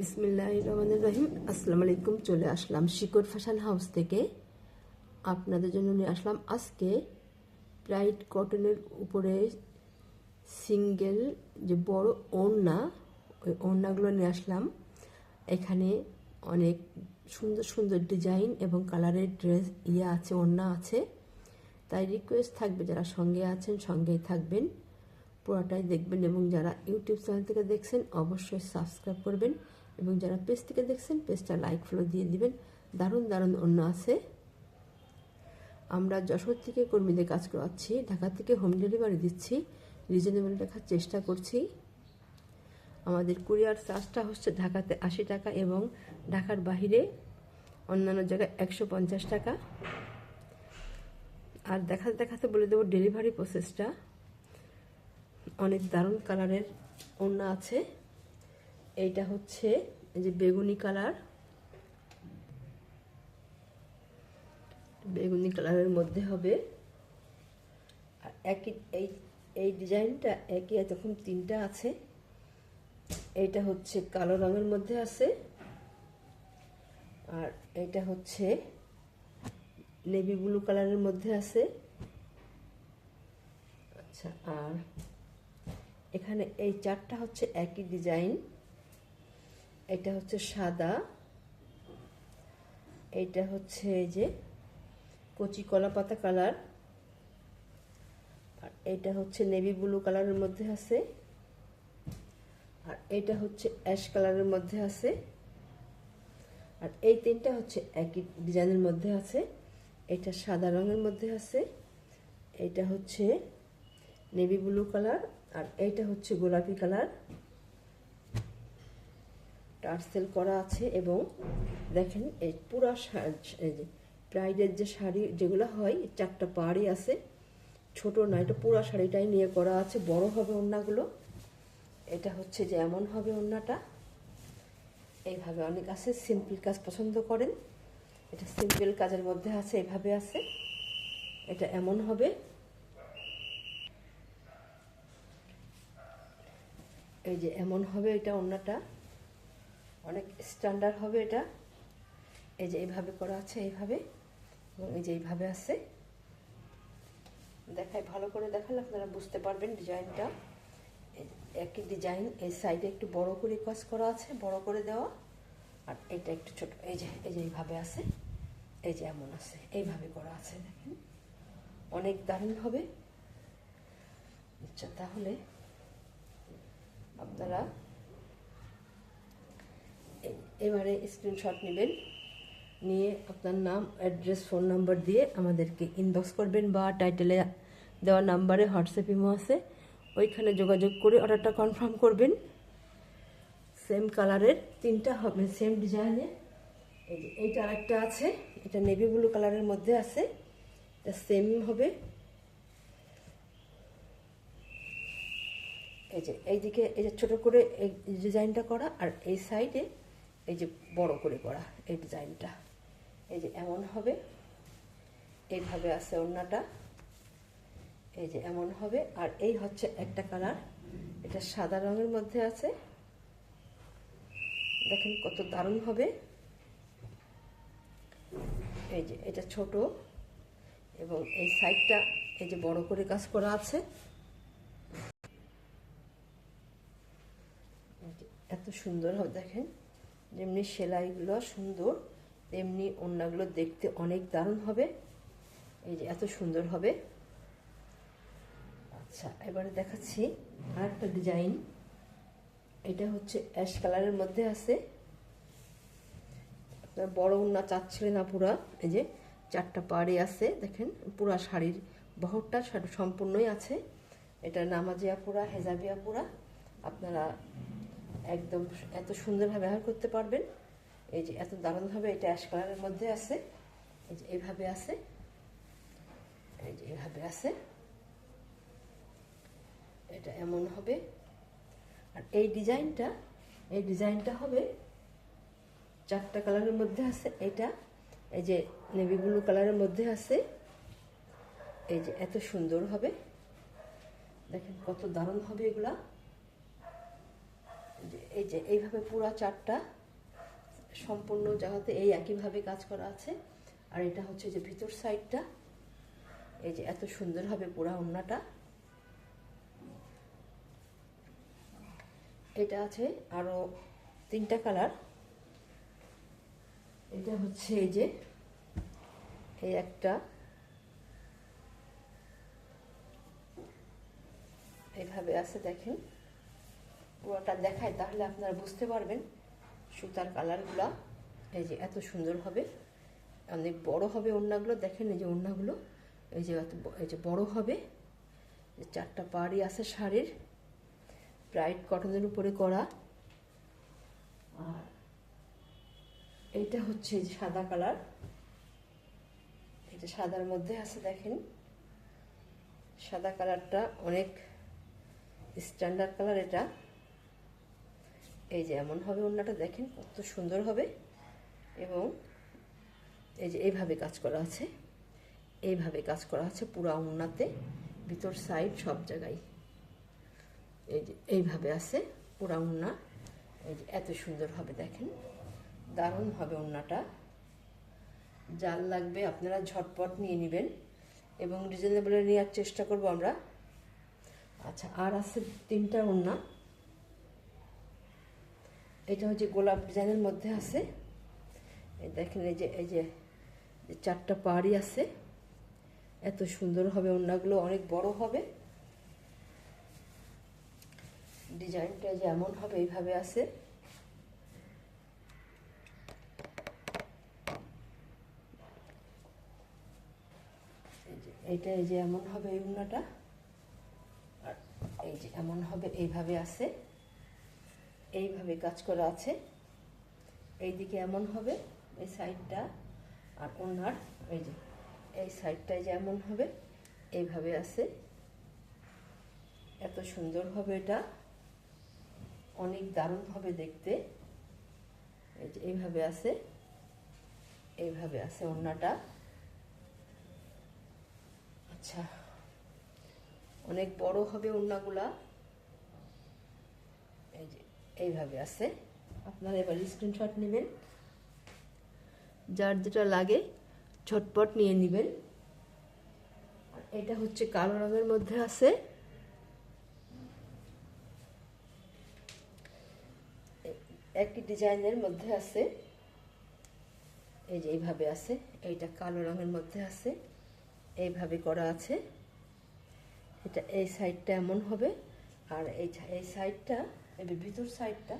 বিসমিল্লাহ রহমান রহিম। আসসালামু আলাইকুম, চলে আসলাম শিকর ফ্যাশন হাউস থেকে। আপনাদের জন্য নিয়ে আসলাম আজকে ব্রাইট কটনের উপরে সিঙ্গেল যে বড় ওড়না, ওই ওড়নাগুলো নিয়ে আসলাম। এখানে অনেক সুন্দর সুন্দর ডিজাইন এবং কালারের ড্রেস ইয়ে আছে, ওড়না আছে। তাই রিকোয়েস্ট থাকবে যারা সঙ্গে আছেন, সঙ্গেই থাকবেন। পুরোটাই দেখবেন এবং যারা ইউটিউব চ্যানেল থেকে দেখছেন, অবশ্যই সাবস্ক্রাইব করবেন। এবং যারা পেজ থেকে দেখছেন, পেজটা লাইক ফলো দিয়ে দিবেন। দারুণ দারুণ অন্য আছে। আমরা যশোর থেকে কর্মীদের কাজ করাচ্ছি। ঢাকা থেকে হোম ডেলিভারি দিচ্ছি। রিজনেবল রাখার চেষ্টা করছি। আমাদের কুরিয়ার চার্জটা হচ্ছে ঢাকাতে আশি টাকা এবং ঢাকার বাহিরে অন্যান্য জায়গায় একশো পঞ্চাশ টাকা। আর দেখাতে দেখাতে বলে দেবো ডেলিভারি প্রসেসটা অনেক দারুণ কালারের ওড়না আছে। এইটা হচ্ছে এই যে বেগুনি কালার। বেগুনি কালারের মধ্যে হবে। আর একই, এই এই ডিজাইনটা একই তখন তিনটা আছে। এইটা হচ্ছে কালো রঙের মধ্যে আছে। আর এইটা হচ্ছে নেভি ব্লু কালারের মধ্যে আছে। আচ্ছা আর এখানে এই চারটা হচ্ছে একই ডিজাইন। এটা হচ্ছে সাদা। এটা হচ্ছে এই যে কচি কলা পাতা কালার। আর এটা হচ্ছে নেভি ব্লু কালারের মধ্যে আছে। আর এটা হচ্ছে অ্যাশ কালারের মধ্যে আছে। আর এই তিনটা হচ্ছে একই ডিজাইনের মধ্যে আছে। এটা সাদা রঙের মধ্যে আছে। এটা হচ্ছে নেভি ব্লু কালার। আর এইটা হচ্ছে গোলাপি কালার। টার্সেল করা আছে এবং দেখেন এই পুরা ব্রাইডের যে শাড়ি যেগুলো হয়, চারটা পাড়ই আছে। ছোট না, এটা পুরা শাড়িটাই নিয়ে করা আছে, বড় হবে ওড়নাগুলো। এটা হচ্ছে যে এমন হবে ওড়নাটা। এইভাবে অনেক আছে, সিম্পল কাজ পছন্দ করেন। এটা সিম্পল কাজের মধ্যে আছে, এভাবে আছে। এটা এমন হবে। এই যে এমন হবে এটা ওড়নাটা। অনেক স্ট্যান্ডার্ড হবে এটা। এই যে এইভাবে করা আছে, এইভাবে। এবং এই যে এইভাবে আছে। দেখায়, ভালো করে দেখালে আপনারা বুঝতে পারবেন ডিজাইনটা। একই ডিজাইন, এই সাইডে একটু বড় করে কাজ করা আছে, বড় করে দেওয়া। আর এটা একটু ছোট, এই যে এই যে এইভাবে আছে, এই যে এমন আছে, এইভাবে করা আছে, দেখেন। অনেক দারুণ হবে। আচ্ছা তাহলে আপনারা এবারে স্ক্রিনশট নেবেন, নিয়ে আপনার নাম অ্যাড্রেস ফোন নাম্বার দিয়ে আমাদেরকে ইনবক্স করবেন বা টাইটেলে দেওয়া নাম্বারে হোয়াটসঅ্যাপ ইমো আছে, ওইখানে যোগাযোগ করে অর্ডারটা কনফার্ম করবেন। সেম কালারের তিনটা হবে সেম ডিজাইনের এই যে, এইটা আরেকটা আছে, এটা নেভি ব্লু কালারের মধ্যে আছে, এটা সেম হবে। এই যে, এইদিকে, এই যে ছোটো করে এই ডিজাইনটা করা, আর এই সাইডে এই যে বড় করে করা এই ডিজাইনটা। এই যে এমন হবে। এইভাবে আছে ওড়নাটা। এই যে এমন হবে। আর এই হচ্ছে একটা কালার। এটা সাদা রঙের মধ্যে আছে। দেখেন কত দারুণ হবে। এই যে এটা ছোট। এবং এই সাইডটা এই যে বড় করে কাজ করা আছে। এত সুন্দর হবে, দেখেন। যেমনি সেলাইগুলো সুন্দর, তেমনি ওড়নাগুলো দেখতে অনেক দারুণ হবে। এই যে এত সুন্দর হবে। আচ্ছা এবারে দেখাচ্ছি আর একটা ডিজাইন। এটা হচ্ছে অ্যাশ কালারের মধ্যে আছে। আপনার বড় ওড়না চাচ্ছিলেন না পুরা এই যে চারটা পাড়ে আছে, দেখেন, পুরা শাড়ির বহরটা সম্পূর্ণই আছে। এটা নামাজিয়া পুরা হেজাবিয়া পুরা আপনারা একদম এত সুন্দরভাবে ব্যবহার করতে পারবেন। এই যে এত দারুণভাবে এটা অ্যাশ কালারের মধ্যে আছে। এই যে এইভাবে আছে। এই যে এইভাবে আছে। এটা এমন হবে। আর এই ডিজাইনটা এই ডিজাইনটা হবে চারটা কালারের মধ্যে আছে। এটা, এই যে নেভি ব্লু কালারের মধ্যে আছে। এই যে এত সুন্দর হবে। দেখেন কত দারুণ হবে এগুলা এই যে, এইভাবে পুরা চারটা সম্পূর্ণ জায়গাতে এই একইভাবে কাজ করা আছে। আর এটা হচ্ছে যে ভিতর সাইডটা। এই যে, এত সুন্দর হবে পুরা ওড়নাটা। এটা আছে আরও তিনটা কালার। এটা হচ্ছে এই যে, এই একটা। এইভাবে আছে, দেখেন। পুরোটা দেখায় তাহলে আপনারা বুঝতে পারবেন সুতার কালারগুলো। এই যে এত সুন্দর হবে, অনেক বড় হবে ওড়নাগুলো, দেখেন এই যে ওড়নাগুলো, এই যে এত এই যে বড় হবে। চারটা পাড়ি আছে শাড়ির, ব্রাইট কটনের উপরে করা। আর এইটা হচ্ছে যে সাদা কালার। এটা সাদার মধ্যে আছে, দেখেন। সাদা কালারটা অনেক স্ট্যান্ডার্ড কালার এটা। এই যে এমন হবে ওড়নাটা দেখেন, কত সুন্দর হবে। এবং এই যে এইভাবে কাজ করা আছে, এইভাবে কাজ করা আছে পুরো ওড়নাতে, ভিতর সাইড সব জায়গায়। এই যে এইভাবে আছে পুরা ওড়না। এই যে এত সুন্দর হবে দেখেন, দারুণ হবে ওড়নাটা। জাল লাগবে, আপনারা ঝটপট নিয়ে নেবেন এবং রিজনেবলে নেওয়ার চেষ্টা করব আমরা। আচ্ছা আর আছে তিনটা ওড়না। এটা হচ্ছে গোলাপ ডিজাইনের মধ্যে আছে। এই দেখেন, এই যে এই যে চারটা পাড়ি আছে। এত সুন্দর হবে, ওড়নাগুলো অনেক বড় হবে। ডিজাইনটা যেমন হবে, এইভাবে আছে। যে, এইটা, এই যে এমন হবে এই ওড়নাটা। আর এই যে এমন হবে, এইভাবে আছে। এইভাবে কাজ করা আছে। এইদিকে এমন হবে, এই সাইডটা আর ওনার, এই যে, এই সাইডটায় যে এমন হবে, এইভাবে আছে। এত সুন্দর হবে এটা। অনেক দারুণ হবে দেখতে। এই যে, এইভাবে আছে। এইভাবে আছে ওড়নাটা। আচ্ছা অনেক বড় হবে ওড়নাগুলা। এই যে এইভাবে আছে। আপনারা এবার স্ক্রিনশট নেবেন। যার যেটা লাগে, ঝটপট নিয়ে নেবেন। এটা হচ্ছে কালো রঙের মধ্যে আছে। একই ডিজাইনের মধ্যে আছে। এই যে এইভাবে আছে, এইটা কালো রঙের মধ্যে আছে। এইভাবে করা আছে। এটা এই সাইডটা এমন হবে। আর এই এই সাইডটা এই ভিতর সাইডটা,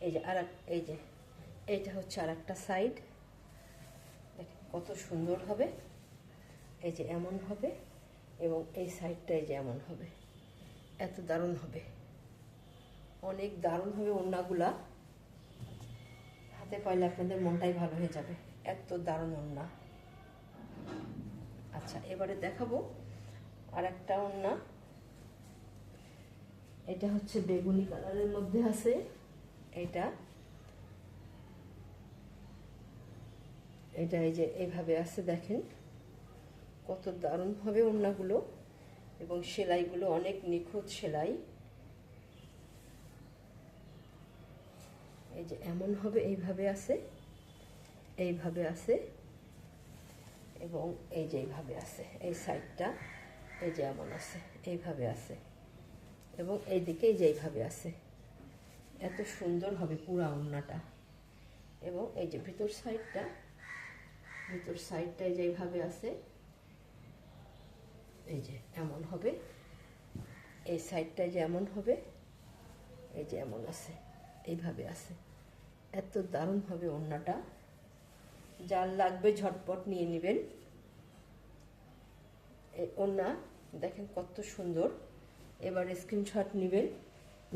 এই যে আর এই যে, এইটা হচ্ছে আর একটা সাইড। দেখেন কত সুন্দর হবে। এই যে এমন হবে এবং এই সাইডটা এই যে এমন হবে। এত দারুণ হবে। অনেক দারুণ হবে ওড়নাগুলা। হাতে পাইলে আপনাদের মনটাই ভালো হয়ে যাবে। এত দারুণ ওড়না। আচ্ছা এবারে দেখাবো আর একটা ওড়না। এটা হচ্ছে বেগুনি কালারের মধ্যে আছে, এটা। এটা এই যে এইভাবে আছে, দেখেন। কত দারুণ হবে ওড়নাগুলো এবং সেলাইগুলো, অনেক নিখুঁত সেলাই। এই যে এমন হবে, এইভাবে আছে এইভাবে আছে এবং এই যে এইভাবে আছে, এই সাইডটা, এই যে এমন আছে, এইভাবে আছে। এবং এই দিকে এই যে আছে। এত সুন্দর হবে পুরা ওড়নাটা। এবং এই যে ভিতর সাইডটা ভিতর সাইডটা এই যে আছে, এই যে এমন হবে। এই সাইডটা যে এমন হবে, এই যে এমন আছে, এইভাবে আছে। এত দারুণ হবে ওড়নাটা। যার লাগবে ঝটপট নিয়ে নেবেন। এই ওড়না, দেখেন কত সুন্দর। এবার স্ক্রিনশট নেবেন,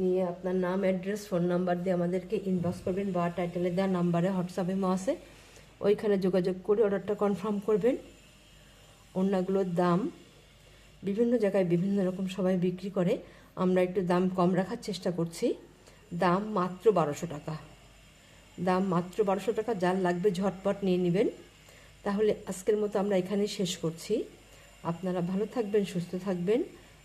নিয়ে আপনার নাম অ্যাড্রেস ফোন নাম্বার দিয়ে আমাদেরকে ইনবক্স করবেন বা টাইটেলে দেওয়া নাম্বারে হোয়াটসঅ্যাপে মা ওইখানে যোগাযোগ করে অর্ডারটা কনফার্ম করবেন। ওড়নাগুলোর দাম, বিভিন্ন জায়গায় বিভিন্ন রকম সবাই বিক্রি করে, আমরা একটু দাম কম রাখার চেষ্টা করছি। দাম মাত্র বারোশো টাকা। দাম মাত্র বারোশো টাকা যার লাগবে ঝটপট নিয়ে নেবেন। তাহলে আজকের মতো আমরা এখানেই শেষ করছি। আপনারা ভালো থাকবেন, সুস্থ থাকবেন।